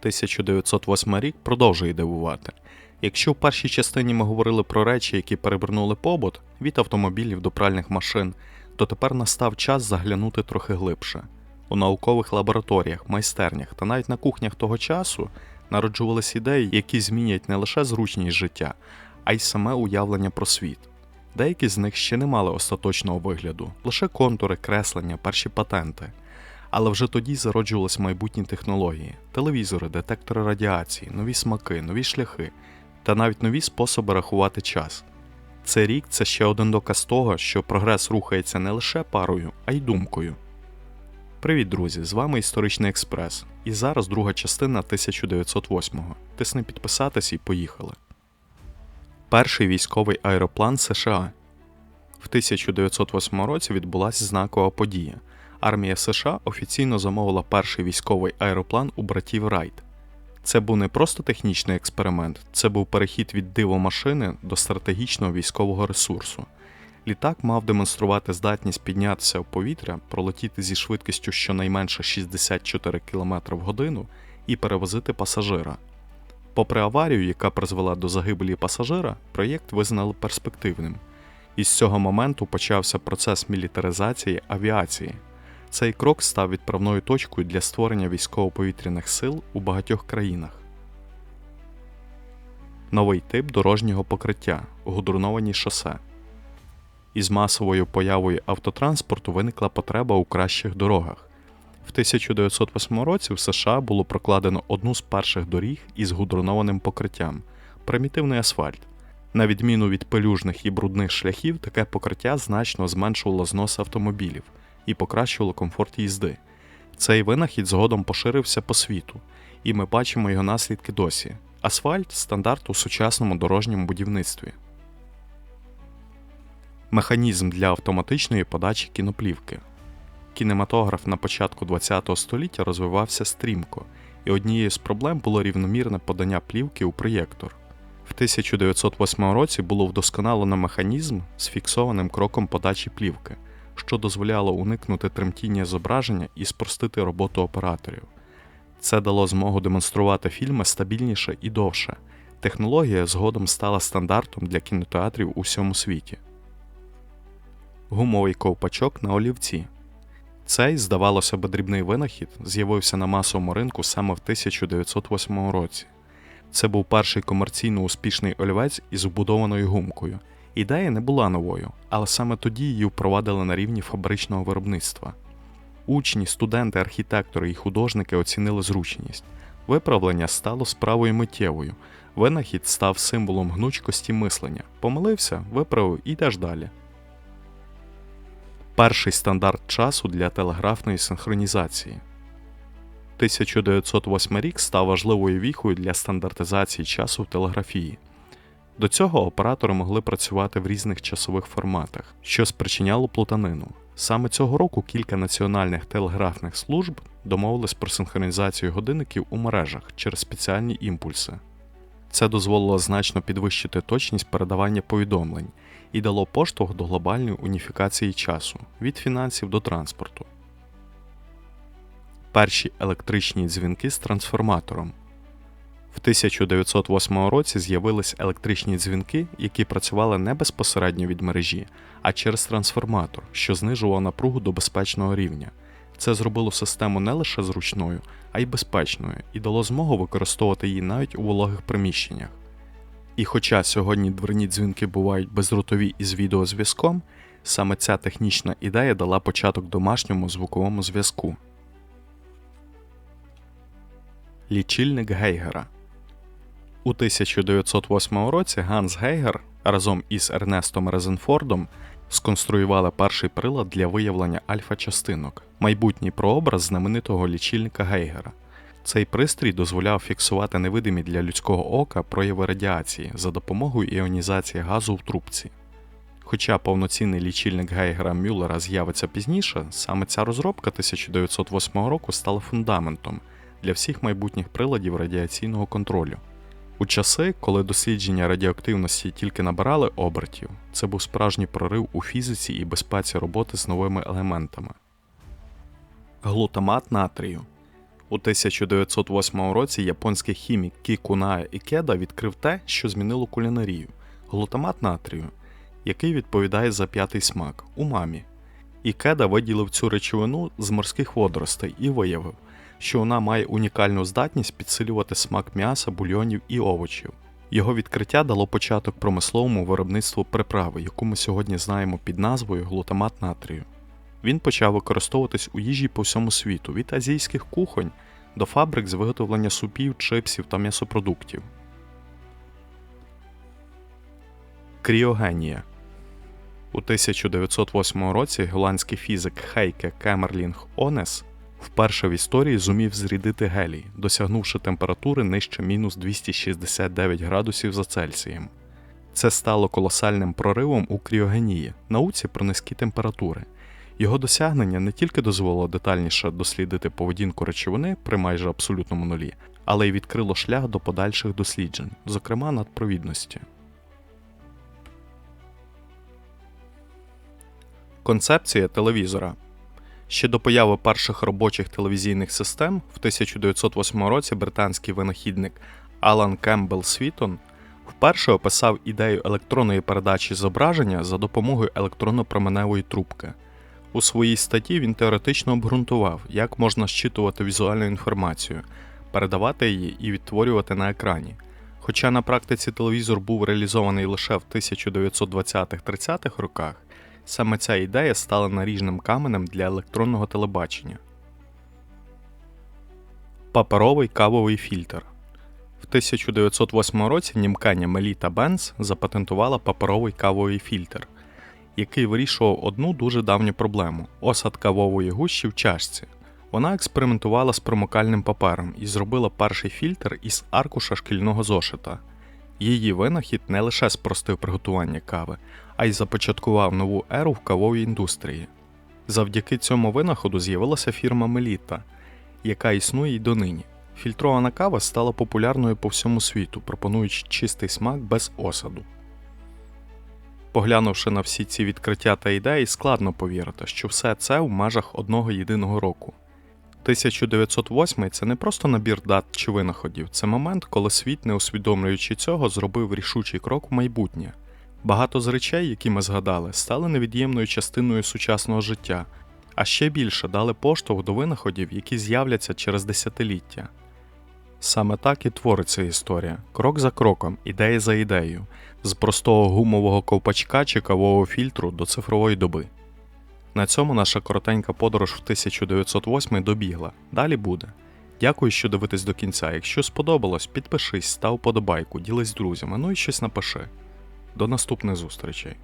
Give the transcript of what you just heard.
1908 рік продовжує дивувати. Якщо в першій частині ми говорили про речі, які перевернули побут від автомобілів до пральних машин, то тепер настав час заглянути трохи глибше. У наукових лабораторіях, майстернях та навіть на кухнях того часу народжувались ідеї, які змінять не лише зручність життя, а й саме уявлення про світ. Деякі з них ще не мали остаточного вигляду, лише контури, креслення, перші патенти. Але вже тоді зароджувались майбутні технології: телевізори, детектори радіації, нові смаки, нові шляхи та навіть нові способи рахувати час. Цей рік це ще один доказ того, що прогрес рухається не лише парою, а й думкою. Привіт, друзі! З вами Історичний Експрес. І зараз друга частина 1908-го. Тисни підписатись і поїхали. Перший військовий аероплан США. В 1908 році відбулася знакова подія. Армія США офіційно замовила перший військовий аероплан у братів Райт. Це був не просто технічний експеримент, це був перехід від дивомашини до стратегічного військового ресурсу. Літак мав демонструвати здатність піднятися в повітря, пролетіти зі швидкістю щонайменше 64 км в годину і перевозити пасажира. Попри аварію, яка призвела до загибелі пасажира, проєкт визнали перспективним. І з цього моменту почався процес мілітаризації авіації. Цей крок став відправною точкою для створення військово-повітряних сил у багатьох країнах. Новий тип дорожнього покриття гудроновані шосе. Із масовою появою автотранспорту виникла потреба у кращих дорогах. В 1908 році в США було прокладено одну з перших доріг із гудронованим покриттям примітивний асфальт. На відміну від пелюжних і брудних шляхів, таке покриття значно зменшувало знос автомобілів і покращувало комфорт їзди. Цей винахід згодом поширився по світу, і ми бачимо його наслідки досі. Асфальт стандарт у сучасному дорожньому будівництві. Механізм для автоматичної подачі кіноплівки. Кінематограф на початку ХХ століття розвивався стрімко, і однією з проблем було рівномірне подання плівки у проєктор. В 1908 році було вдосконалено механізм з фіксованим кроком подачі плівки, що дозволяло уникнути тремтіння зображення і спростити роботу операторів. Це дало змогу демонструвати фільми стабільніше і довше. Технологія згодом стала стандартом для кінотеатрів у всьому світі. Гумовий ковпачок на олівці. Цей, здавалося б, дрібний винахід з'явився на масовому ринку саме в 1908 році. Це був перший комерційно успішний олівець із вбудованою гумкою. Ідея не була новою, але саме тоді її впровадили на рівні фабричного виробництва. Учні, студенти, архітектори і художники оцінили зручність. Виправлення стало справою миттєвою. Винахід став символом гнучкості мислення. Помилився, виправив і йдеш далі. Перший стандарт часу для телеграфної синхронізації. 1908 рік став важливою віхою для стандартизації часу в телеграфії. До цього оператори могли працювати в різних часових форматах, що спричиняло плутанину. Саме цього року кілька національних телеграфних служб домовились про синхронізацію годинників у мережах через спеціальні імпульси. Це дозволило значно підвищити точність передавання повідомлень і дало поштовх до глобальної уніфікації часу від фінансів до транспорту. Перші електричні дзвінки з трансформатором. В 1908 році з'явились електричні дзвінки, які працювали не безпосередньо від мережі, а через трансформатор, що знижував напругу до безпечного рівня. Це зробило систему не лише зручною, а й безпечною і дало змогу використовувати її навіть у вологих приміщеннях. І хоча сьогодні дверні дзвінки бувають безротові із відеозв'язком, саме ця технічна ідея дала початок домашньому звуковому зв'язку. Лічильник Гейгера у 1908 році Ганс Гейгер разом із Ернестом Резенфордом сконструювали перший прилад для виявлення альфа-частинок, майбутній прообраз знаменитого лічильника Гейгера. Цей пристрій дозволяв фіксувати невидимі для людського ока прояви радіації за допомогою іонізації газу в трубці. Хоча повноцінний лічильник Гейгера Мюллера з'явиться пізніше, саме ця розробка 1908 року стала фундаментом для всіх майбутніх приладів радіаційного контролю. У часи, коли дослідження радіоактивності тільки набирали обертів, це був справжній прорив у фізиці і безпеці роботи з новими елементами. Глутамат натрію. У 1908 році японський хімік Кікунае Ікеда відкрив те, що змінило кулінарію глутамат натрію, який відповідає за п'ятий смак умамі. Ікеда виділив цю речовину з морських водоростей і виявив, що вона має унікальну здатність підсилювати смак м'яса, бульйонів і овочів. Його відкриття дало початок промисловому виробництву приправи, яку ми сьогодні знаємо під назвою глутамат натрію. Він почав використовуватись у їжі по всьому світу від азійських кухонь до фабрик з виготовлення супів, чипсів та м'ясопродуктів. Кріогенія у 1908 році голландський фізик Хейке Кемерлінг Онес вперше в історії зумів зрідити гелій, досягнувши температури нижче мінус 269 градусів за Цельсієм. Це стало колосальним проривом у кріогенії, науці про низькі температури. Його досягнення не тільки дозволило детальніше дослідити поведінку речовини при майже абсолютному нулі, але й відкрило шлях до подальших досліджень, зокрема надпровідності. Концепція телевізора Ще до появи перших робочих телевізійних систем в 1908 році британський винахідник Алан Кембл Світон вперше описав ідею електронної передачі зображення за допомогою електронно-променевої трубки. У своїй статті він теоретично обґрунтував, як можна щитувати візуальну інформацію, передавати її і відтворювати на екрані. Хоча на практиці телевізор був реалізований лише в 1920-30-х роках, саме ця ідея стала наріжним каменем для електронного телебачення. Паперовий кавовий фільтр. В 1908 році німканя Меліта Бенц запатентувала паперовий кавовий фільтр, який вирішував одну дуже давню проблему осад кавової гущі в чашці. Вона експериментувала з промокальним папером і зробила перший фільтр із аркуша шкільного зошита. Її винахід не лише спростив приготування кави, а й започаткував нову еру в кавовій індустрії. Завдяки цьому винаходу з'явилася фірма Меліта, яка існує й донині. Фільтрована кава стала популярною по всьому світу, пропонуючи чистий смак без осаду. Поглянувши на всі ці відкриття та ідеї, складно повірити, що все це в межах одного єдиного року. 1908 це не просто набір дат чи винаходів, це момент, коли світ, не усвідомлюючи цього, зробив рішучий крок в майбутнє. Багато з речей, які ми згадали, стали невід'ємною частиною сучасного життя, а ще більше дали поштовх до винаходів, які з'являться через десятиліття. Саме так і твориться історія, крок за кроком, ідея за ідеєю, з простого гумового ковпачка чи кавового фільтру до цифрової доби. На цьому наша коротенька подорож в 1908 добігла. Далі буде. Дякую, що дивитесь до кінця. Якщо сподобалось, підпишись, став подобайку, ділись з друзями, ну і щось напиши. До наступних зустрічей.